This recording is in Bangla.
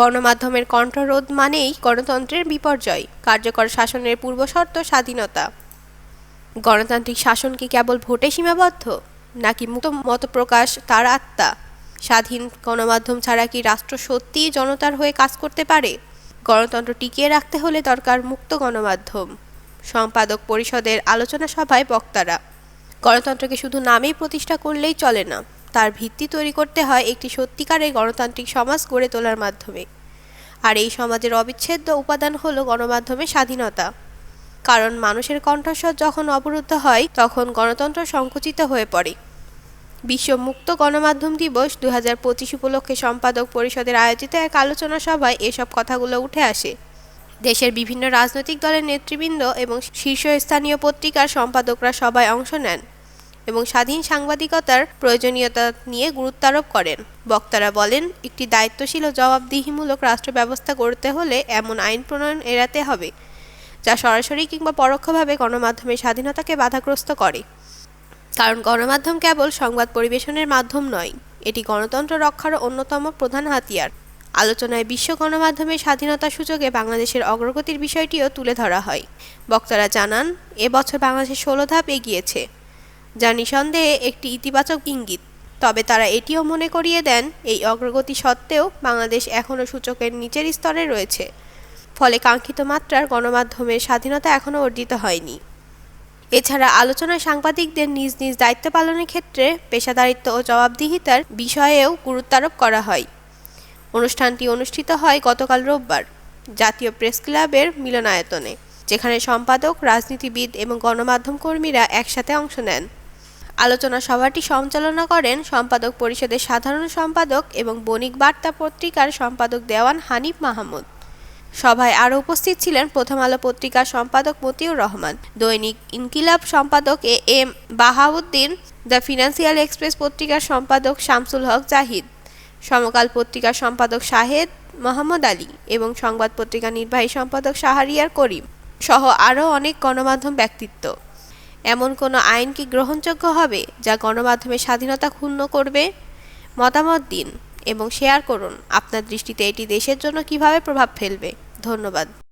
গণমাধ্যমের কণ্ঠরোধ মানেই গণতন্ত্রের বিপর্যয়, কার্যকর শাসনের পূর্বশর্ত স্বাধীনতা। গণতান্ত্রিক শাসন কি কেবল ভোটে সীমাবদ্ধ, নাকি মুক্ত মতপ্রকাশ তার আত্মা? স্বাধীন গণমাধ্যম ছাড়া কি রাষ্ট্র সত্যিই জনতার হয়ে কাজ করতে পারে? গণতন্ত্র টিকিয়ে রাখতে হলে দরকার মুক্ত গণমাধ্যম, সম্পাদক পরিষদের আলোচনা সভায় বক্তারা। গণতন্ত্রকে শুধু নামেই প্রতিষ্ঠা করলেই চলে না। তার ভিত্তি তৈরি করতে হয় একটি সত্যিকারের গণতান্ত্রিক সমাজ গড়ে তোলার মাধ্যমে। আর এই সমাজের অবিচ্ছেদ্য উপাদান হল গণমাধ্যমের স্বাধীনতা। কারণ মানুষের কণ্ঠস্বর যখন অবরুদ্ধ হয়, তখন গণতন্ত্র সংকুচিত হয়ে পড়ে। বিশ্ব মুক্ত গণমাধ্যম দিবস দু হাজার পঁচিশ উপলক্ষে সম্পাদক পরিষদের আয়োজিত এক আলোচনা সভায় এসব কথাগুলো উঠে আসে। দেশের বিভিন্ন রাজনৈতিক দলের নেতৃবৃন্দ এবং শীর্ষস্থানীয় পত্রিকার সম্পাদকরা সবাই অংশ নেন। এবং স্বাধীন সাংবাদিকতার প্রয়োজনীয়তা নিয়ে গুরুত্ব আরোপ করেন। বক্তারা বলেন, একটি দায়িত্বশীল ও জবাবদিহিমূলক রাষ্ট্র ব্যবস্থা করতে হলে এমন আইন প্রণয়ন এড়াতে হবে, যা সরাসরি কিংবা পরোক্ষভাবে গণমাধ্যমের স্বাধীনতাকে বাধাগ্রস্ত করে। কারণ গণমাধ্যম কেবল সংবাদ পরিবেশনের মাধ্যম নয়, এটি গণতন্ত্র রক্ষার অন্যতম প্রধান হাতিয়ার। আলোচনায় বিশ্ব গণমাধ্যমের স্বাধীনতা সূচকে বাংলাদেশের অগ্রগতির বিষয়টিও তুলে ধরা হয়। বক্তারা জানান এবছর বাংলাদেশের ষোলো ধাপ এগিয়েছে। যা নিঃসন্দেহে একটি ইতিবাচক ইঙ্গিত। তবে তারা এটিও মনে করিয়ে দেন, এই অগ্রগতি সত্ত্বেও বাংলাদেশ এখনও সূচকের নিচের স্তরে রয়েছে। ফলে কাঙ্ক্ষিত মাত্রার গণমাধ্যমের স্বাধীনতা এখনও অর্জিত হয়নি। এছাড়া আলোচনায় সাংবাদিকদের নিজ নিজ দায়িত্ব পালনের ক্ষেত্রে পেশাদারিত্ব ও জবাবদিহিতার বিষয়েও গুরুত্বারোপ করা হয়। অনুষ্ঠানটি অনুষ্ঠিত হয় গতকাল রোববার জাতীয় প্রেস ক্লাবের মিলনায়তনে, যেখানে সম্পাদক, রাজনীতিবিদ এবং গণমাধ্যম কর্মীরা একসাথে অংশ নেন। আলোচনা সভাটি সঞ্চালনা করেন সম্পাদক পরিষদের সাধারণ সম্পাদক এবং বণিক বার্তা পত্রিকার সম্পাদক দেওয়ান হানিফ মাহমুদ। সভায় আরও উপস্থিত ছিলেন প্রথম আলো পত্রিকার সম্পাদক মতিউর রহমান, দৈনিক ইনকিলাব সম্পাদক A M Bahauddin, the financial express পত্রিকার সম্পাদক শামসুল হক জাহিদ, সমকাল পত্রিকার সম্পাদক শাহেদ মোহাম্মদ আলী এবং সংবাদ পত্রিকা নির্বাহী সম্পাদক শাহরিয়ার করিম সহ আরও অনেক গণমাধ্যম ব্যক্তিত্ব। এমন কোনো আইন কি গ্রহণযোগ্য হবে, যা গণমাধ্যমের স্বাধীনতা ক্ষুণ্ণ করবে? মতামত দিন এবং শেয়ার করুন। আপনার দৃষ্টিতে এটি দেশের জন্য কীভাবে প্রভাব ফেলবে? ধন্যবাদ।